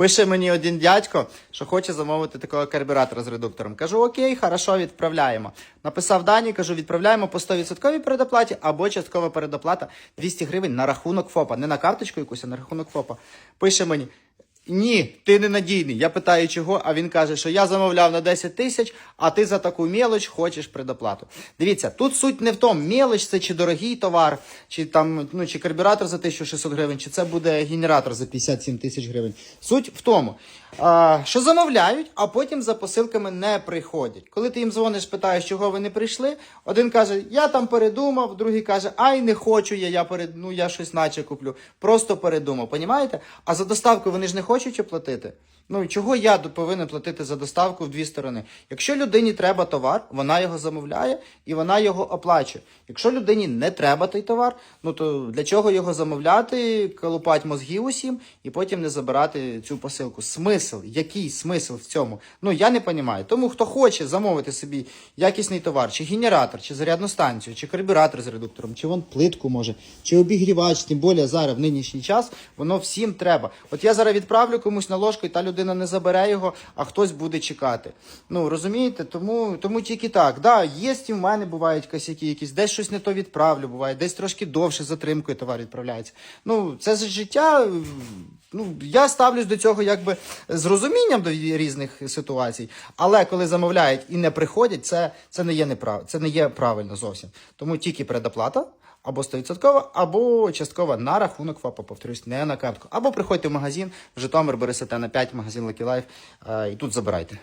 Пише мені один дядько, що хоче замовити такого карбюратора з редуктором. Кажу, окей, хорошо, відправляємо. Написав дані, кажу, відправляємо по 100% передоплаті або часткова передоплата 200 гривень на рахунок ФОПа. Не на карточку якусь, а на рахунок ФОПа. Пише мені. Ні, ти ненадійний. Я питаю, чого, а він каже, що я замовляв на 10 тисяч, а ти за таку мелоч хочеш предоплату. Дивіться, тут суть не в тому, мелоч це чи дорогий товар, чи там ну чи карбюратор за 1600 гривень, чи це буде генератор за 57 тисяч гривень. Суть в тому, що замовляють, а потім за посилками не приходять. Коли ти їм дзвониш, питаєш, чого ви не прийшли, один каже, я там передумав, другий каже, ай, не хочу я, я перед, ну я щось наче куплю. Просто передумав, понімаєте? А за доставку вони ж не хочуть оплатити. Ну чого я повинен платити за доставку в дві сторони? Якщо людині треба товар, вона його замовляє і вона його оплачує. Якщо людині не треба той товар, ну то для чого його замовляти, колупати мозги усім і потім не забирати цю посилку? Смисл, який смисл в цьому? Ну я не розумію. Тому хто хоче замовити собі якісний товар, чи генератор, чи зарядну станцію, чи карбюратор з редуктором, чи вон плитку може, чи обігрівач, тим більше зараз в нинішній час, воно всім треба. От я зараз відправлю комусь на ложку, і та людина не забере його, а хтось буде чекати. Ну розумієте, тому, тому тільки так. Да, є в мене бувають косяки якісь, десь щось не то відправлю, буває, десь трошки довше затримкою товар відправляється. Ну, це ж життя. Ну, я ставлюсь до цього якби з розумінням до різних ситуацій, але коли замовляють і не приходять, це, це не є неправ... це не є правильно зовсім. Тому тільки предоплата. Або 100%, або часткова на рахунок ФАПа, повторюсь, не на картку. Або приходьте в магазин в Житомир, бересете на 5 магазин Lucky Life, е, і тут забирайте.